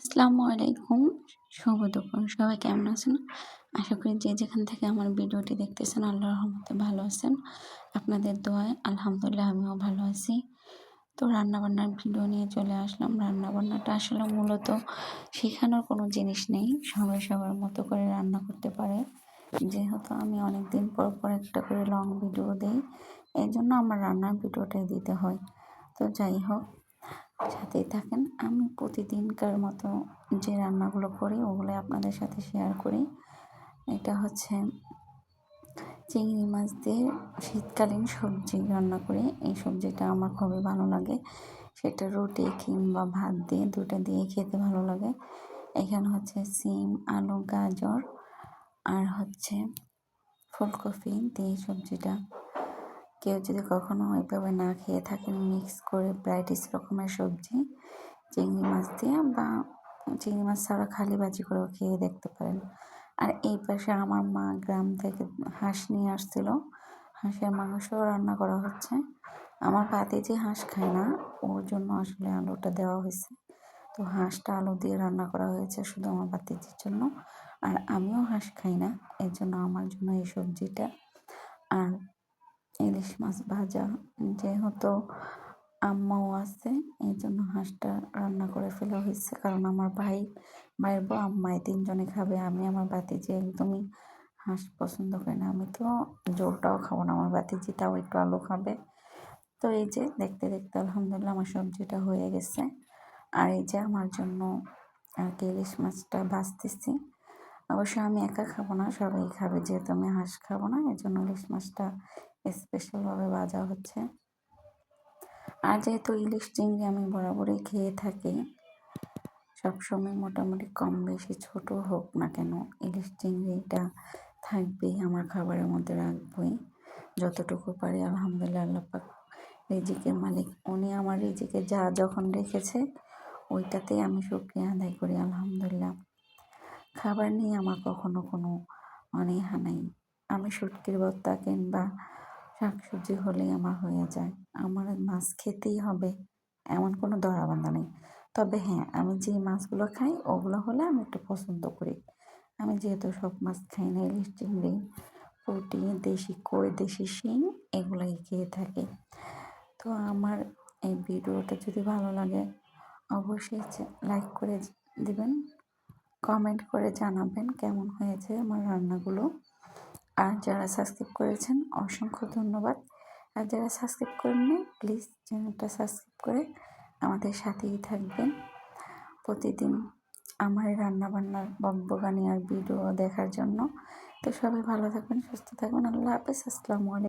আসসালামু আলাইকুম। শুভ দুপুর। সবাই কেমন আছেন? আশা করি যে যেখান থেকে আমার ভিডিওটি দেখতেছেন, আল্লাহর রহমতে ভালো আছেন। আপনাদের দোয়ায় আলহামদুলিল্লাহ আমিও ভালো আছি। তো রান্নাবান্নার ভিডিও নিয়ে চলে আসলাম। রান্নাবান্নাটা আসলে মূলত শেখানোর কোনো জিনিস নেই। সবাই সবার মতো করে রান্না করতে পারে। যেহেতু আমি অনেক দিন পর পর একটা করে লং ভিডিও দিই এই জন্য আমার রান্নার ভিডিওটাই দিতে হয়। তো যাই হোক সাথেই থাকেন। আমি প্রতিদিনকার মতো যে রান্নাগুলো করি ওগুলো আপনাদের সাথে শেয়ার করি। এটা হচ্ছে চিংড়ি মাছ দিয়ে শীতকালীন সবজি রান্না করি। এই সবজিটা আমার খুবই ভালো লাগে। সেটা রুটি কিংবা ভাত দিয়ে দুটো দিয়ে খেতে ভালো লাগে। এখানে হচ্ছে সিম, আলু, গাজর আর হচ্ছে ফুলকপি দিয়ে সবজিটা কেউ যদি কখনো ওইভাবে না খেয়ে থাকেন মিক্স করে ভ্যারাইটিস রকমের সবজি, চিংড়ি মাছ দিয়ে বা চিংড়ি মাছ ছাড়া খালি ভাজি করেও খেয়ে দেখতে পারেন। আর এই পাশে আমার মা গ্রাম থেকে হাঁস নিয়ে আসছিল। হাঁসের মাংসও রান্না করা হচ্ছে। আমার পাতে যে হাঁস খায় না, ওর জন্য আসলে আলুটা দেওয়া হয়েছে। তো হাঁসটা আলু দিয়ে রান্না করা হয়েছে শুধু আমার বাতিজির জন্য। আর আমিও হাঁস খাই না, এর জন্য আমার জন্য এই সবজিটা। আর ইলিশ মাছ ভাজা যেহেতু আম্মাও আছে এই জন্য হাঁসটা রান্না করে ফেলা হয়েছে। কারণ আমার ভাই, ভাইয়ের বউ, আম্মাই তিনজনে খাবে, আমি আমার বাতিজি একদমই হাঁস পছন্দ করি না। আমি তো জোরটাও খাব না, আমার বাতিজিটাও একটু আলু খাবে। তো এই যে দেখতে দেখতে আলহামদুলিল্লাহ আমার সবজিটা হয়ে গেছে। আর এই যে আমার জন্য আর কি ইলিশ মাছটা ভাজতেছি। অবশ্য আমি একা খাব না, সবাই খাবে। যেহেতু আমি হাঁস খাব না এই জন্য ইলিশ মাছটা স্পেশালভাবে ভাজা হচ্ছে। আর যেহেতু ইলিশ চিংড়ি আমি বরাবরই খেয়ে থাকি, সবসময় মোটামুটি কম বেশি ছোট হোক না কেন, ইলিশ চিংড়িটা থাকবেই, আমার খাবারের মধ্যে রাখবই। যতটুকু পারি, আলহামদুলিল্লাহ আল্লাপাক রিজিকের মালিক। উনি আমার রিজিকে যা যখন রেখেছে, ওইটাতেই আমি শুক্রিয়া আদায় করি, আলহামদুলিল্লাহ। খাবার নিয়ে আমার কখনো কোনো অনীহা নেই। আমি শুটকির ভর্তা কিংবা শাকসবজি হলেই আমার হয়ে যায়। আমার মাছ খেতেই হবে, এমন কোনো ধরাবান্ধা নেই। তবে হ্যাঁ আমি যে মাছগুলো খাই, ওগুলো হলে আমি একটু পছন্দ করি। আমি যেহেতু সব মাছ খাই না, ইলিশ, চিংড়ি, পুঁটি, দেশি কই, দেশি শিং, এগুলোই খেয়ে থাকি। তো আমার এই ভিডিওটা যদি ভালো লাগে, অবশ্যই লাইক করে দিবেন। কমেন্ট করে জানাবেন কেমন হয়েছে আমার রান্নাগুলো। আর যারা সাবস্ক্রাইব করেছেন, অসংখ্য ধন্যবাদ। আর যারা সাবস্ক্রাইব করেননি প্লিজ চ্যানেলটা সাবস্ক্রাইব করে আমাদের সাথেই থাকবেন। প্রতিদিন আমার রান্নাবান্নার বকবগানি আর ভিডিও দেখার জন্য। তো সবাই ভালো থাকবেন, সুস্থ থাকবেন। আল্লাহ হাফেজ, আসসালামু আলাইকুম।